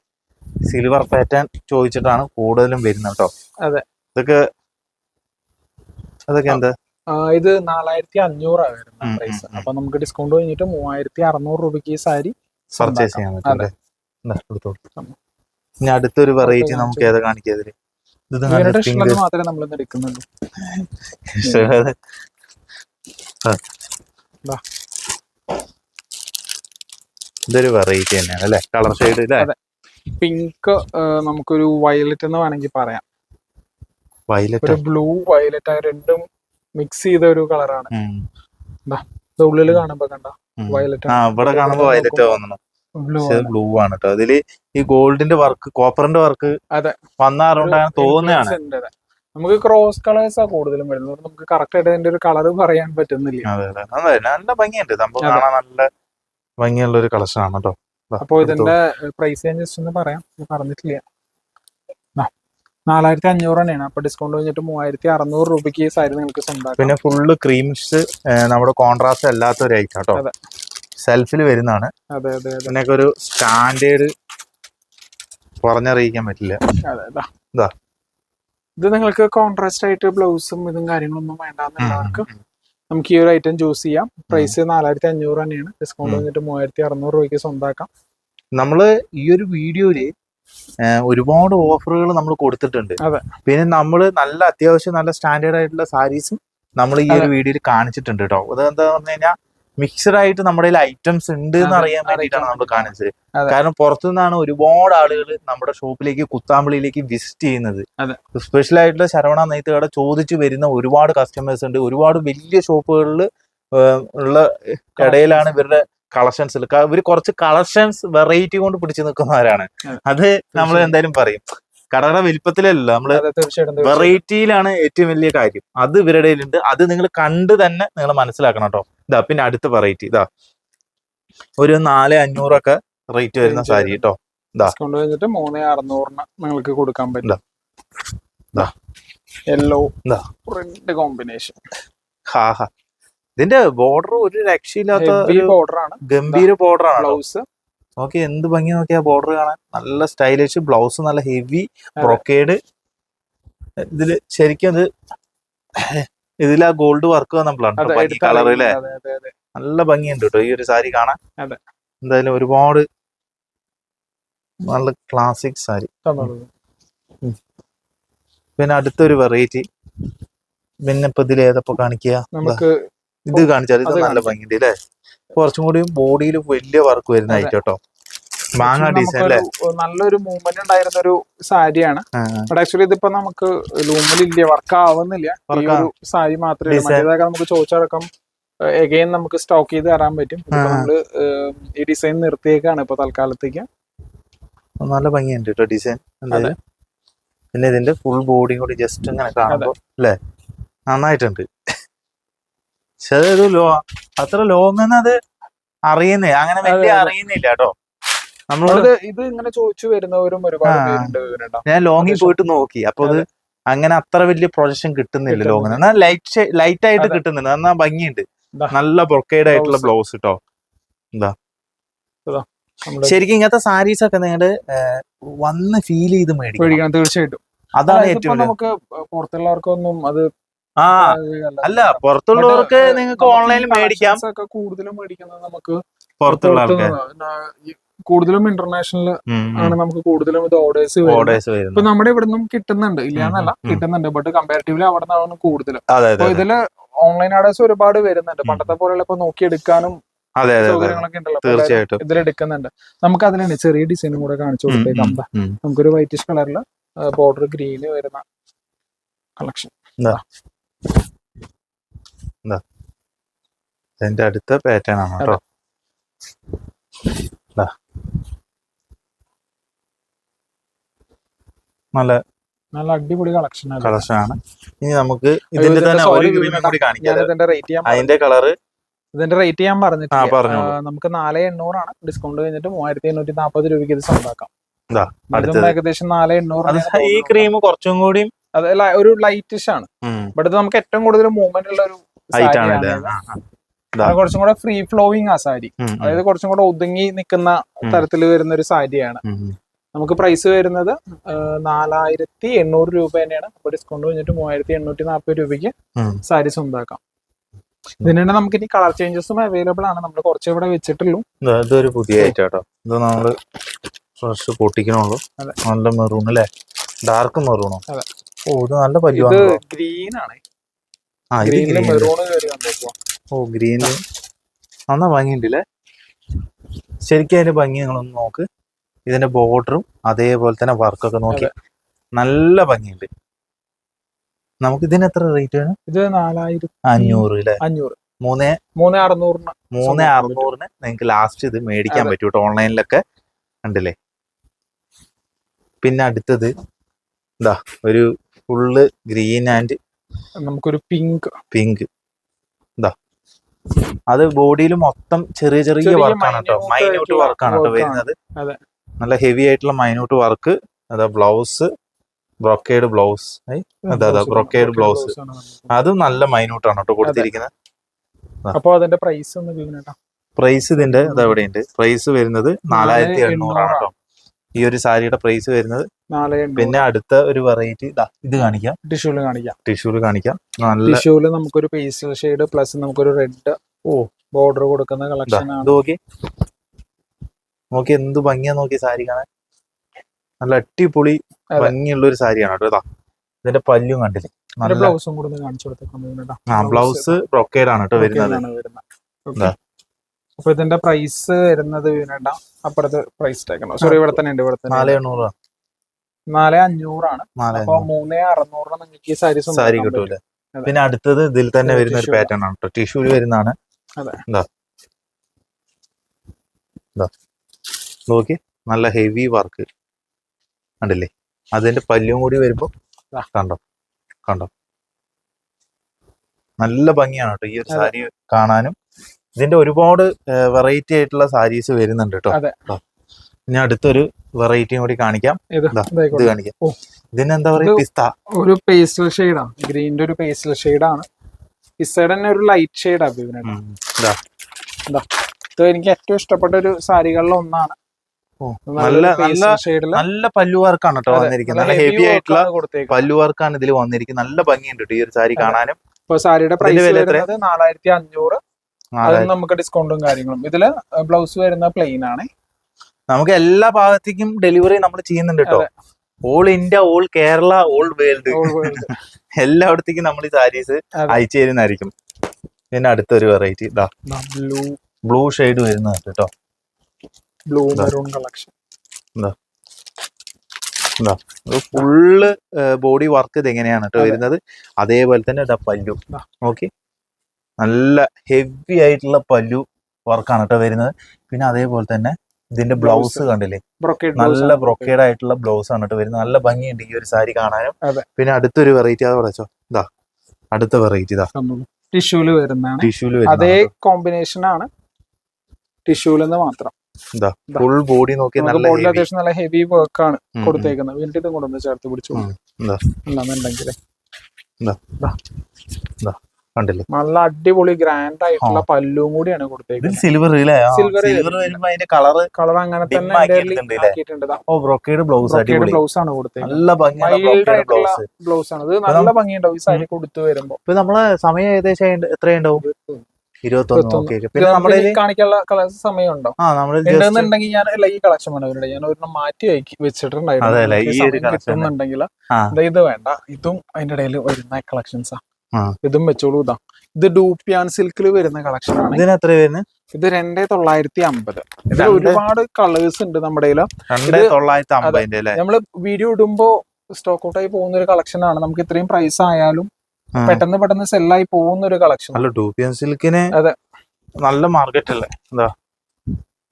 സിൽവർ പാറ്റേൺ ചോദിച്ചിട്ടാണ് കൂടുതലും വരുന്നത് കേട്ടോ അതെ. ഇതൊക്കെ അതൊക്കെ എന്താ? ഇത് നാലായിരത്തി അഞ്ഞൂറാണ് വരുന്നത് പ്രൈസ്. അപ്പൊ നമുക്ക് ഡിസ്കൗണ്ട് കഴിഞ്ഞിട്ട് മൂവായിരത്തി അറുന്നൂറ് രൂപയ്ക്ക് ഈ സാരി പർച്ചേസ് ചെയ്യാൻ പറ്റും ഉം. ഇനി അടുത്തൊരു വെറൈറ്റി നമുക്ക് ഏതാ കാണിക്കാതിൽ മാത്രമേ നമ്മൾ എടുക്കുന്നുള്ളൂ. ഇതൊരു വെറൈറ്റി തന്നെയാണ് അല്ലെ? കളർ ഷെയ്ഡ് അല്ലേ? പിങ്ക് നമുക്കൊരു വയലറ്റ് എന്ന് വേണമെങ്കിൽ പറയാം. വയലറ്റ് ഒരു ബ്ലൂ വയലറ്റ് രണ്ടും മിക്സ് ചെയ്ത ഒരു കളറാണ് ഉള്ളിൽ കാണുമ്പോ കണ്ട? വയലറ്റ് ആ ഇവിടെ കാണുമ്പോ വയലറ്റ് തോന്നുന്നു ബ്ലൂ ആണ്. കേട്ടോ അതിൽ ഈ ഗോൾഡിന്റെ വർക്ക് കോപ്പറിന്റെ വർക്ക് അതെ. വന്നാറുണ്ടാണ് തോന്നുകയാണ് നമുക്ക് ക്രോസ് കളേഴ്സ് ആ കൂടുതലും വരുന്നത്. നമുക്ക് കറക്റ്റ് ആയിട്ട് അതിന്റെ ഒരു കളർ പറയാൻ പറ്റുന്നില്ല. നല്ല ഭംഗിയുണ്ട്. സംഭവം കാണാൻ നല്ല ഭംഗിയുള്ള ഒരു കളക്ഷൻ ആണ് കേട്ടോ അപ്പൊ ഇതിന്റെ പ്രൈസ് ഞാൻ ജസ്റ്റ് ഒന്ന് പറയാം. പറഞ്ഞിട്ടില്ല. നാലായിരത്തി അഞ്ഞൂറ് തന്നെയാണ്. അപ്പൊ ഡിസ്കൗണ്ട് കഴിഞ്ഞിട്ട് മൂവായിരത്തി അറുന്നൂറ് രൂപയ്ക്ക് ഈ സാരി നിങ്ങൾക്ക് സ്വന്തം പിന്നെ ഫുള്ള് ക്രീംസ് നമ്മുടെ കോൺട്രാസ്റ്റ് അല്ലാത്ത ഒരു ഐറ്റം കേട്ടോ. സെൽഫിൽ വരുന്നതാണ്. അതെ അതെ അതെ. ഇതിനൊക്കെ ഒരു സ്റ്റാൻഡേർഡ് പറഞ്ഞറിയിക്കാൻ പറ്റില്ല. ഇത് നിങ്ങൾക്ക് കോൺട്രാസ്റ്റ് ആയിട്ട് ബ്ലൗസും ഇതും കാര്യങ്ങളൊന്നും വേണ്ടാന്നുള്ളവർക്ക് നമുക്ക് ഈ ഒരു ഐറ്റം ചൂസ് ചെയ്യാം. പ്രൈസ് നാലായിരത്തി അഞ്ഞൂറ് തന്നെയാണ്. ഡിസ്കൗണ്ട് വന്നിട്ട് മൂവായിരത്തി അറുന്നൂറ് രൂപയ്ക്ക് സ്വന്തമാക്കാം നമ്മൾ ഈ ഒരു വീഡിയോയിൽ ഒരുപാട് ഓഫറുകൾ നമ്മൾ കൊടുത്തിട്ടുണ്ട്. പിന്നെ നമ്മൾ നല്ല അത്യാവശ്യം നല്ല സ്റ്റാൻഡേർഡ് ആയിട്ടുള്ള സാരീസും നമ്മൾ ഈ ഒരു വീഡിയോയിൽ കാണിച്ചിട്ടുണ്ട് കേട്ടോ അത് എന്താ പറഞ്ഞു കഴിഞ്ഞാൽ മിക്സഡ് ആയിട്ട് നമ്മുടെ കയ്യിൽ ഐറ്റംസ് ഉണ്ട് എന്ന് അറിയാൻ വേണ്ടിയിട്ടാണ് നമ്മൾ കാണിച്ചത് കാരണം പുറത്തുനിന്നാണ് ഒരുപാട് ആളുകൾ നമ്മുടെ ഷോപ്പിലേക്ക് കുത്താമ്പളിയിലേക്ക് വിസിറ്റ് ചെയ്യുന്നത്. സ്പെഷ്യൽ ആയിട്ടുള്ള ശരവണ നെയ്ത്ത് കട ചോദിച്ചു വരുന്ന ഒരുപാട് കസ്റ്റമേഴ്സ് ഉണ്ട്. ഒരുപാട് വലിയ ഷോപ്പുകളിൽ ഉള്ള കടയിലാണ് ഇവരുടെ കളക്ഷൻസ് ഇവർ കുറച്ച് കളക്ഷൻസ് വെറൈറ്റി കൊണ്ട് പിടിച്ചു നിൽക്കുന്നവരാണ്. അത്. നമ്മൾ എന്തായാലും പറയും. കടയുടെ വലിപ്പത്തിലല്ല. നമ്മൾ. വെറൈറ്റിയിലാണ് ഏറ്റവും വലിയ കാര്യം. അത് ഇവരുടെ ഉണ്ട് അത് നിങ്ങൾ കണ്ട് തന്നെ നിങ്ങൾ മനസ്സിലാക്കണം കേട്ടോ. ഇതാ പിന്നെ അടുത്ത വെറൈറ്റി ഇതാ ഒരു നാല് അഞ്ഞൂറൊക്കെ റേറ്റ് വരുന്ന സാരി കേട്ടോ. ഇതാ. കഴിഞ്ഞിട്ട് മൂന്ന് അറുന്നൂറിന് നിങ്ങൾക്ക് കൊടുക്കാൻ. പറ്റും. യെല്ലോ. റെഡ് കോമ്പിനേഷൻ ഹാ ഇതിന്റെ ബോർഡർ ഒരു രക്ഷയില്ലാത്ത ബോർഡറാണ് ഗംഭീര ബോർഡറാണ് ആണ് ബ്ലൗസ് നോക്കി എന്ത് ഭംഗി നോക്കിയാ ബോർഡർ കാണാൻ. നല്ല സ്റ്റൈലിഷ് ബ്ലൗസ് നല്ല ഹെവി ബ്രോക്കേഡ് ഇതിൽ ശരിക്കും അത് ഇതിൽ ആ ഗോൾഡ് വർക്ക് വന്നപ്പോഴാണ് കളർ അല്ലേ നല്ല ഭംഗിയുണ്ട് കേട്ടോ ഈ ഒരു സാരി കാണാൻ. എന്തായാലും ഒരുപാട് നല്ല ക്ലാസിക് സാരി. പിന്നെ അടുത്തൊരു വെറൈറ്റി പിന്നെ ഇപ്പൊ ഇതിൽ ഏതപ്പോ കാണിക്കുക ഇത് കാണിച്ചാൽ ഇത് നല്ല. ഭംഗിയുണ്ട് അല്ലേ കുറച്ചും കൂടി ബോഡിയിൽ വലിയ വർക്ക് വരുന്ന അതെ. ഐറ്റം കേട്ടോ മാങ്ങ ഡിസൈൻ അല്ലേ നല്ലൊരു മൂവ്മെന്റ് ഉണ്ടായിരുന്ന ഒരു സാരിയാണ് ബട്ട് ആക്ച്വലി ഇതിപ്പോ നമുക്ക് ലൂമിലില്ല വർക്ക് ആവുന്നില്ല. ഈ ഒരു സാരി മാത്രമേ. മറ്റേതൊക്കെ നമുക്ക് ചോദിച്ചടക്കം എഗെയിൻ നമുക്ക് സ്റ്റോക്ക് ചെയ്ത് തരാൻ പറ്റും. നമ്മൾ ഈ ഡിസൈൻ നിർത്തിയേക്കാണ് ഇപ്പൊ തൽക്കാലത്തേക്ക്. നല്ല ഭംഗിയുണ്ട് കേട്ടോ ഡിസൈൻ പിന്നെ ഇതിന്റെ ഫുൾ ബോഡി കൂടി ജസ്റ്റ് ഇങ്ങനെ കാണുമ്പോ അല്ലേ നന്നായിട്ടുണ്ട്. പക്ഷെ അതൊരു ലോ അത്ര ലോങ് അത് അറിയുന്നേ അങ്ങനെ വലിയ. അറിയുന്നില്ല കേട്ടോ നമ്മളോട് ഇത് ഇങ്ങനെ ചോദിച്ചു വരുന്നവരും ഒരുപാട് ഞാൻ ലോങ്ങിൽ പോയിട്ട് നോക്കി. അപ്പൊ അത് അങ്ങനെ അത്ര വലിയ പ്രൊജക്ഷൻ കിട്ടുന്നില്ല ലോങ്ങിന്. കിട്ടുന്നില്ല. എന്നാൽ ലൈറ്റ് ലൈറ്റ് ആയിട്ട്. കിട്ടുന്നുണ്ട് എന്നാ ഭംഗിയുണ്ട്. നല്ല ബ്രൊക്കേഡ് ആയിട്ടുള്ള ബ്ലൗസ് കേട്ടോ എന്താ ശരിക്കും ഇങ്ങനത്തെ സാരീസ് ഒക്കെ നിങ്ങൾ വന്ന് ഫീൽ ചെയ്ത് മേടിക്കണം. തീർച്ചയായിട്ടും. അതാണ് ഏറ്റവും നമുക്ക് പുറത്തുള്ളവർക്കൊന്നും അത് ആ അല്ല. പുറത്തുള്ളവർക്ക് നിങ്ങൾക്ക് ഓൺലൈനിൽ മേടിക്കാം. കൂടുതലും മേടിക്കുന്നത് നമുക്ക് പുറത്തുള്ള ആൾക്കാർ കൂടുതലും ഇന്റർനാഷണൽ ആണ് നമുക്ക് കൂടുതലും ഇത് ഓർഡേഴ്സ് വരുന്നത്. ഇപ്പൊ നമ്മുടെ ഇവിടെ നിന്നും കിട്ടുന്നുണ്ട് ഇല്ലാന്നല്ല. കിട്ടുന്നുണ്ട്. ബട്ട് കമ്പാരിറ്റീവ്ലി അവിടെ നിന്നാണ് കൂടുതലും. അപ്പൊ ഇതിൽ ഓൺലൈൻ ഓർഡേഴ്സ് ഒരുപാട് വരുന്നുണ്ട്. പണ്ടത്തെ പോലെയുള്ള ഇപ്പൊ നോക്കിയെടുക്കാനും അതെ സൗകര്യങ്ങളൊക്കെ ഉണ്ടല്ലോ. തീർച്ചയായിട്ടും. ഇതിൽ എടുക്കുന്നുണ്ട് നമുക്ക് അതിലാണ് ചെറിയ ഡിസൈനും കൂടെ കാണിച്ചു കൊടുത്തേക്കാം. നമുക്കൊരു വൈറ്റിഷ് കളറിൽ ബോർഡർ ഗ്രീന് വരുന്ന കളക്ഷൻ ഇതിന്റെ അടുത്ത പാറ്റേൺ ആണ് കേട്ടോ. നല്ല നല്ല അടിപൊളി കളക്ഷൻ കളക്ഷൻ ആണ് ഇനി നമുക്ക് ഇതിന്റെ തന്നെ ഒരു ഗ്രീനും കൂടി കാണിക്കാം. അതിന്റെ കളറ് ഇതിന്റെ റേറ്റ് ഞാൻ പറഞ്ഞിട്ട് നമുക്ക് നാല് എണ്ണൂറാണ് ഡിസ്കൗണ്ട് കഴിഞ്ഞിട്ട് മൂവായിരത്തി എണ്ണൂറ്റി നാൽപ്പത് രൂപയ്ക്ക് ഇത് സ്വന്തമാക്കാം. ഏകദേശം നാല് എണ്ണൂറ് ഈ ക്രീം കുറച്ചും കൂടി അത് ഒരു ലൈറ്റിഷ് ആണ്. ബട്ട് നമുക്ക് ഏറ്റവും കൂടുതൽ മൂവ്മെന്റ് ഉള്ള ഒരു അത് കുറച്ചും കൂടെ ഫ്രീ ഫ്ലോയിങ് ആ സാരി. അതായത് കുറച്ചും കൂടെ ഒതുങ്ങി നിൽക്കുന്ന തരത്തിൽ വരുന്ന ഒരു സാരിയാണ്. നമുക്ക് പ്രൈസ് വരുന്നത് നാലായിരത്തി എണ്ണൂറ് രൂപ തന്നെയാണ്. അപ്പൊ ഡിസ്കൗണ്ട് കഴിഞ്ഞിട്ട് മൂവായിരത്തി എണ്ണൂറ്റി നാൽപ്പത് രൂപയ്ക്ക്. സാരി സ്വന്തമാക്കാം ഇതിന് നമുക്ക് ഇനി കളർ ചേഞ്ചസും അവൈലബിൾ ആണ്. നമ്മൾ കുറച്ച് ഇവിടെ വെച്ചിട്ടുള്ളൂ. ഇതൊരു പുതിയ ഐറ്റം കേട്ടോ ഇത് നമ്മൾ ഫ്രഷ് പൊട്ടിക്കണുള്ളൂ. നല്ല മെറൂൺ അല്ലേ? ഡാർക്ക് മെറൂണോ. ഓ ഇത് നല്ല പല്ലുവാണല്ലോ ഗ്രീൻ ആണ്. ആ ഗ്രീൻ മെറൂൺ കയറി വന്നേക്കുവാ. ഓ ഗ്രീനിൽ. നന്നാ ഭംഗിയുണ്ടല്ലേ? ശരിക്കും അതിന്റെ ഭംഗി നിങ്ങളൊന്ന് നോക്ക്. ഇതിന്റെ ബോർഡറും അതേപോലെ തന്നെ വർക്കൊക്കെ നോക്കി. നല്ല ഭംഗിയുണ്ട്. നമുക്ക് ഇതിന് എത്ര റേറ്റ് വേണം? ഇത് നാലായിരത്തി അഞ്ഞൂറ് അല്ലേ അഞ്ഞൂറ്. മൂന്ന് മൂന്ന് അറുന്നൂറിന് മൂന്ന് അറുന്നൂറിന് നിങ്ങൾക്ക് ലാസ്റ്റ് ഇത് മേടിക്കാൻ. പറ്റും. കേട്ടോ ഓൺലൈനിലൊക്കെ ഉണ്ടല്ലേ? പിന്നെ അടുത്തത് ഇതാ ഒരു ഫുള്ള് ഗ്രീൻ ആൻഡ് നമുക്കൊരു പിങ്ക് പിങ്ക് അത് ബോഡിയിൽ മൊത്തം ചെറിയ ചെറിയ വർക്കാണ് കേട്ടോ മൈനോട്ട് മൈന്യൂട്ട് വർക്കാണ് കേട്ടോ വരുന്നത്. നല്ല ഹെവി ആയിട്ടുള്ള മൈന്യൂട്ട് വർക്ക് അതാ ബ്ലൗസ് ബ്രൊക്കേഡ് ബ്ലൗസ് അതാ അതെ, ബ്രൊക്കേഡ് ബ്ലൗസ് അതും നല്ല മൈന്യൂട്ട് ആണ് കേട്ടോ കൊടുത്തിരിക്കുന്നത്. അപ്പൊ അതിന്റെ പ്രൈസ് ഒന്ന് പ്രൈസ് ഇതിന്റെ അതെവിടെയുണ്ട് പ്രൈസ് വരുന്നത് നാലായിരത്തി എണ്ണൂറാണ്. കേട്ടോ ഈ ഒരു സാരിയുടെ പ്രൈസ് വരുന്നത് പിന്നെ അടുത്ത ഒരു വെറൈറ്റി ഇത് കാണിക്കാം. ടിഷ്യൂൽ കാണിക്കാം. ടിഷ്യൂൽ കാണിക്കാം. നല്ല ടിഷ്യൂൽ നമുക്കൊരു പേസ്റ്റൽ ഷെയ്ഡ് പ്ലസ് നമുക്കൊരു റെഡ് ഓ. ബോർഡർ കൊടുക്കുന്ന കളക്ഷൻ നോക്കി. നോക്കി എന്ത് ഭംഗിയാ നോക്കി സാരി കാണാൻ. നല്ല അടിപൊളി. ഭംഗിയുള്ള ഒരു സാരിയാണ് കേട്ടോ ഇതാ ഇതിന്റെ പല്ലും കണ്ടില്ലേ? നല്ല ബ്ലൗസും കൂടെ കാണിച്ചു കൊടുത്തേക്കാം ബ്ലൗസ് ബ്രൊക്കേഡ് ആണ് കേട്ടോ വരുന്നത്. അപ്പൊ ഇതിന്റെ പ്രൈസ് വരുന്നത് വീണേണ്ട അപ്പുറത്ത് പ്രൈസ് ടേക്കണോ സോറി ഇവിടെ തന്നെ ഉണ്ട് ഇവിടെ തന്നെ നാല് ഉണ്ട്. എണ്ണൂറ് നാല് അഞ്ഞൂറാണ്. അപ്പൊ മൂന്നേ അറുന്നൂറിന് നിങ്ങൾക്ക് ഈ സാരീസ് സാരി കിട്ടൂല? പിന്നെ അടുത്തത് ഇതിൽ തന്നെ വരുന്ന ഒരു പാറ്റേൺ ആണ് കേട്ടോ ടിഷ്യൂൽ വരുന്നതാണ്. നോക്കി. നല്ല ഹെവി വർക്ക് കണ്ടില്ലേ? അതിന്റെ പല്ലും കൂടി വരുമ്പോ. കണ്ടോ? കണ്ടോ? നല്ല ഭംഗിയാണ് കേട്ടോ ഈ ഒരു സാരി കാണാനും ഇതിന്റെ ഒരുപാട് വെറൈറ്റി ആയിട്ടുള്ള സാരീസ് വരുന്നുണ്ട് കേട്ടോ. ഇനി അടുത്തൊരു വെറൈറ്റിയും കൂടി കാണിക്കാം. ഇത് കാണിക്കാം. ഇതിനെന്താ പറയുക പിസ്ത. ഒരു പേസ്റ്റൽ ഷെയ്ഡാണ് ഗ്രീനിന്റെ ഒരു പേസ്റ്റൽ ഷെയ്ഡാണ് പിസ്തയുടെ തന്നെ ഒരു ലൈറ്റ് ഷെയ്ഡാണ്. ഇതാ. എനിക്ക് ഏറ്റവും ഇഷ്ടപ്പെട്ട ഒരു സാരികളിൽ ഒന്നാണ്. നല്ല നല്ല നല്ല പല്ലു വർക്കാണ് കേട്ടോ വന്നിരിക്കുന്നത്. നല്ല ഹെവി ആയിട്ടുള്ള പല്ലു വർക്കാണ് ഇതിൽ വന്നിരിക്കുന്നത്. നല്ല ഭംഗിയുണ്ട് കേട്ടോ ഈ ഒരു സാരി കാണാനും. സാരിയുടെ പ്രൈസ് നാലായിരത്തി അഞ്ഞൂറ്. അതിന് നമുക്ക് ഡിസ്കൗണ്ടും കാര്യങ്ങളും. ഇതിൽ ബ്ലൗസ് വരുന്ന പ്ലെയിൻ ആണ്. നമുക്ക് എല്ലാ ഭാഗത്തേക്കും ഡെലിവറി നമ്മൾ ചെയ്യുന്നുണ്ട് കേട്ടോ all India all Kerala all world. എല്ലായിടത്തേക്കും നമ്മൾ ഈ സാരീസ്. അയച്ചു തരുന്നതായിരിക്കും. പിന്നെ അടുത്തൊരു വെറൈറ്റി ഇതാ. ബ്ലൂ ബ്ലൂ ഷെയ്ഡ് വരുന്നത് കേട്ടോ blue maroon collection full body work ഇത്. എങ്ങനെയാണ് കേട്ടോ വരുന്നത്? അതേപോലെ തന്നെ ഇതാ പല്ലു. നോക്കി നല്ല ഹെവി ആയിട്ടുള്ള പല്ലു വർക്കാണ് കേട്ടോ വരുന്നത്. പിന്നെ അതേപോലെ തന്നെ ഇതിന്റെ ബ്ലൗസ്. കണ്ടില്ലേ? നല്ല ബ്രൊക്കേഡ് ആയിട്ടുള്ള ബ്ലൗസ് ആണ് കേട്ടോ വരുന്നത്. നല്ല ഭംഗിയുണ്ട് ഈ ഒരു സാരി കാണാനും. പിന്നെ അടുത്തൊരു വെറൈറ്റി അത് പറച്ചോ? ഇതാ അടുത്ത വെറൈറ്റി ഇതാ. ടിഷ്യൂൽ വരുന്നതാണ്. ടിഷ്യൂൽ അതേ കോമ്പിനേഷൻ ആണ് ടിഷ്യൂലെന്ന് മാത്രം. ഫുൾ ബോഡി നോക്കി നല്ല ബോഡിയിൽ അത്യാവശ്യം നല്ല ഹെവി വർക്ക് ആണ്. കൊടുത്തേക്കുന്നത്. വീണ്ടും ഒന്ന് ചേർത്ത് പിടിച്ചു. അല്ലാന്നുണ്ടെങ്കിൽ കണ്ടില്ലേ? നല്ല അടിപൊളി ഗ്രാൻഡ് ആയിട്ടുള്ള പല്ലും കൂടിയാണ് കൊടുത്തേക്കുന്നത്. സിൽവർ സിൽവർ അതിന്റെ കളർ അങ്ങനെ തന്നെ ഓ ബ്രൊക്കേഡ് ബ്ലൗസ് ബ്ലൗസ് ആണ് കൊടുത്തേക്കുന്നത്. നല്ല ഭംഗിയുള്ള ബ്ലൗസ് ആണ്. ഇത് നല്ല ഭംഗിയുണ്ടാവും ഈ സാരി കൊടുത്തു വരുമ്പോ. ഇപ്പൊ നമ്മളെ സമയം ഏകദേശം എത്രയുണ്ടാവും കാണിക്കാനുള്ള സമയമുണ്ടോ? ഉണ്ടെന്നുണ്ടെങ്കിൽ ഞാൻ അല്ല ഈ കളക്ഷൻ വേണം ഞാൻ ഒരെണ്ണം മാറ്റി വെച്ചിട്ടുണ്ടായിരുന്നു. കിട്ടുന്നുണ്ടെങ്കിൽ ഇത് വേണ്ട. ഇതും അതിന്റെ ഇടയിൽ വരുന്ന കളക്ഷൻസാ. ഇതും വെച്ചോളൂ ഇതാ ഇത് ഡൂപ്പിയാൻ സിൽക്കിൽ വരുന്ന കളക്ഷൻ ആണ്. ഇതിന് എത്ര വരുന്നത് ഇത് രണ്ടേ തൊള്ളായിരത്തി അമ്പത് ഇതിൽ ഒരുപാട് കളേഴ്സ് ഉണ്ട് നമ്മുടെ നമ്മൾ വീഡിയോ ഇടുമ്പോ സ്റ്റോക്ക് ഔട്ട് ആയി പോകുന്ന ഒരു കളക്ഷൻ ആണ്. നമുക്ക് ഇത്രയും പ്രൈസ് ആയാലും പെട്ടെന്ന് പെട്ടെന്ന് സെല്ലായി പോകുന്ന ഒരു കളക്ഷൻ അല്ല സിൽക്കിന് അതെ. നല്ല മാർക്കറ്റ് അല്ലേ? എന്താ?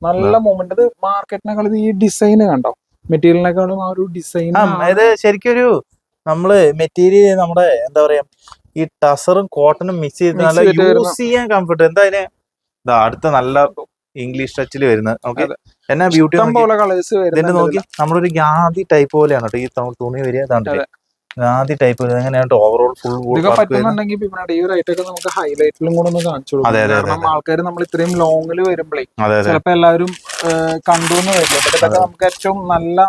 നല്ല മൂമെന്റ് അത് മാർക്കറ്റിനേക്കാൾ ഈ ഡിസൈൻ കണ്ടോ? മെറ്റീരിയലിനെക്കാളും ആ ഒരു ഡിസൈൻ ശരിക്കും ഒരു നമ്മൾ മെറ്റീരിയൽ നമ്മുടെ എന്താ പറയാ ഈ ടസറും കോട്ടനും മിക്സ് ചെയ്ത് നല്ല യൂസ് ചെയ്യാൻ കംഫർട്ട് എന്താ അതിന്? ഇതാ അടുത്ത നല്ല ഇംഗ്ലീഷ് ടച്ചിൽ വരുന്നത്. ഓക്കെ. എന്നാ ബ്യൂട്ടി ഇതിന്റെ നോക്കി. നമ്മളൊരു ഗാന്ധി ടൈപ്പ് പോലെയാണ് കേട്ടോ. ഈ തുണി വരിക ഇതാണ്ട്. ഗാന്ധി ടൈപ്പ് എങ്ങനെയാണ് ഓവറോൾ ഫുൾ പറ്റുന്നുണ്ടെങ്കിൽ ഈ ഒരു നമുക്ക് ഹൈലൈറ്റിലും കൂടെ ഒന്ന് കാണിച്ചു കൊടുക്കും. ആൾക്കാർ നമ്മൾ ഇത്രയും ലോങ്ങിൽ വരുമ്പോഴേ ചിലപ്പോ എല്ലാവരും കണ്ടു എന്ന് വരില്ല. പക്ഷെ ഇതൊക്കെ അതെ. നമുക്ക് ഏറ്റവും നല്ല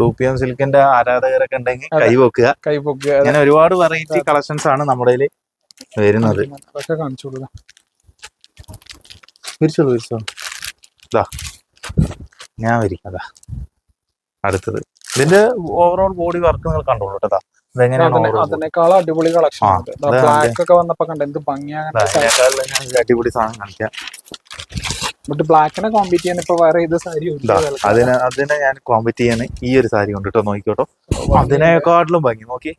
ഡൂപ്പിയൻ സിൽക്കിന്റെ ആരാധകരൊക്കെ ഉണ്ടെങ്കിൽ കൈ പൊക്കുക. കൈ വെക്കുക ഞാൻ അങ്ങനെ ഒരുപാട് വെറൈറ്റി കളക്ഷൻസ് ആണ് നമ്മുടെ വരുന്നത്. കാണിച്ചോളൂ വിരിച്ചോളൂ വിരിച്ചോളൂ ഇതാ ഞാൻ വരിക്കാം അതാ അടുത്തത്. ഇതിന്റെ ഓവറോൾ ബോഡി വർക്ക് നിങ്ങൾ കണ്ടോളൂ കേട്ടോ അതിനേക്കാൾ അടിപൊളി കളക്ഷൻ ബ്ലാക്ക് ഒക്കെ വന്നപ്പോ കണ്ട എന്ത് ഭംഗിയാണ് അടിപൊളി സാധനം കാണിക്കാം. ബട്ട് ബ്ലാക്കിനെ കോമ്പീറ്റ് ചെയ്യാൻ ഇപ്പൊ വേറെ ഏത് സാരി അതിനെ അതിനെ ഞാൻ കോമ്പീറ്റ് ചെയ്യാൻ ഈ ഒരു സാരി കൊണ്ടിട്ടോ കേട്ടോ നോക്കിക്കോട്ടോ. അതിനെക്കാട്ടിലും ഭംഗി നോക്കി.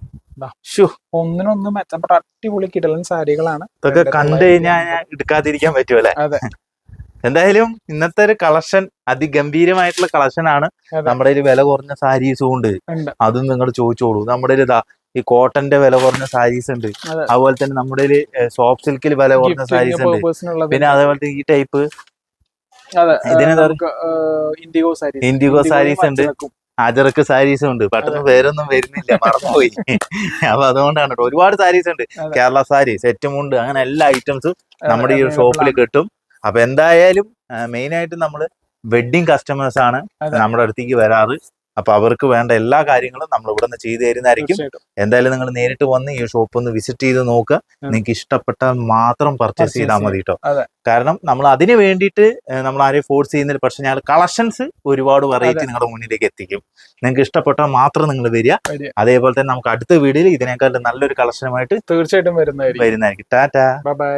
ഒന്നിനൊന്നും മെച്ചപ്പെട്ട അടിപൊളി കിടലൻ സാരികളാണ്. ഇതൊക്കെ കണ്ടു കഴിഞ്ഞാൽ എടുക്കാതിരിക്കാൻ പറ്റുമല്ലേ അതെ. എന്തായാലും ഇന്നത്തെ ഒരു കളക്ഷൻ അതിഗംഭീരമായിട്ടുള്ള കളക്ഷൻ ആണ്. നമ്മുടെ ഒരു വില കുറഞ്ഞ സാരീസും ഉണ്ട്. അതും നിങ്ങൾ ചോദിച്ചോളൂ. നമ്മുടെ ഒരു ഇതാ ഈ കോട്ടന്റെ വില കുറഞ്ഞ സാരീസ് ഉണ്ട്. അതുപോലെ തന്നെ നമ്മുടെ സോഫ്റ്റ് സിൽക്കിൽ വില കുറഞ്ഞ സാരീസ് ഉണ്ട്. പിന്നെ അതേപോലെ ഈ type indigo sari indigo saris ഉണ്ട്. അജറക്ക് സാരീസും ഉണ്ട്. പെട്ടെന്ന് പേരൊന്നും വരുന്നില്ല. മറന്നുപോയി. അപ്പൊ അതുകൊണ്ടാണ് കേട്ടോ ഒരുപാട് സാരീസ് ഉണ്ട്. കേരള സാരി സെറ്റ് ഉണ്ട് അങ്ങനെ എല്ലാ ഐറ്റംസും നമ്മുടെ ഈ ഷോപ്പിൽ കിട്ടും. അപ്പൊ എന്തായാലും മെയിൻ ആയിട്ട് നമ്മൾ വെഡിങ് കസ്റ്റമേഴ്സ് ആണ് നമ്മുടെ അടുത്തേക്ക് വരാറ്. അപ്പൊ അവർക്ക് വേണ്ട എല്ലാ കാര്യങ്ങളും നമ്മൾ ഇവിടെ നിന്ന് ചെയ്തു തരുന്നതായിരിക്കും. എന്തായാലും നിങ്ങൾ നേരിട്ട് വന്ന് ഈ ഷോപ്പ് ഒന്ന് വിസിറ്റ് ചെയ്ത് നോക്കുക. നിങ്ങൾക്ക് ഇഷ്ടപ്പെട്ട മാത്രം പർച്ചേസ് ചെയ്താൽ മതി കേട്ടോ കാരണം നമ്മൾ അതിന് വേണ്ടിയിട്ട് നമ്മൾ ആരെയും ഫോഴ്സ് ചെയ്യുന്നില്ല. പക്ഷെ ഞങ്ങൾ കളക്ഷൻസ് ഒരുപാട് വെറൈറ്റി നിങ്ങളുടെ മുന്നിലേക്ക് എത്തിക്കും. നിങ്ങൾക്ക് ഇഷ്ടപ്പെട്ടാൽ മാത്രം നിങ്ങൾ വരിക. അതേപോലെ തന്നെ നമുക്ക് അടുത്ത വീഡിയോയിൽ ഇതിനേക്കാളും നല്ലൊരു കളക്ഷനുമായിട്ട് തീർച്ചയായിട്ടും വരുന്നതായിരിക്കും. ടാറ്റ. ബൈ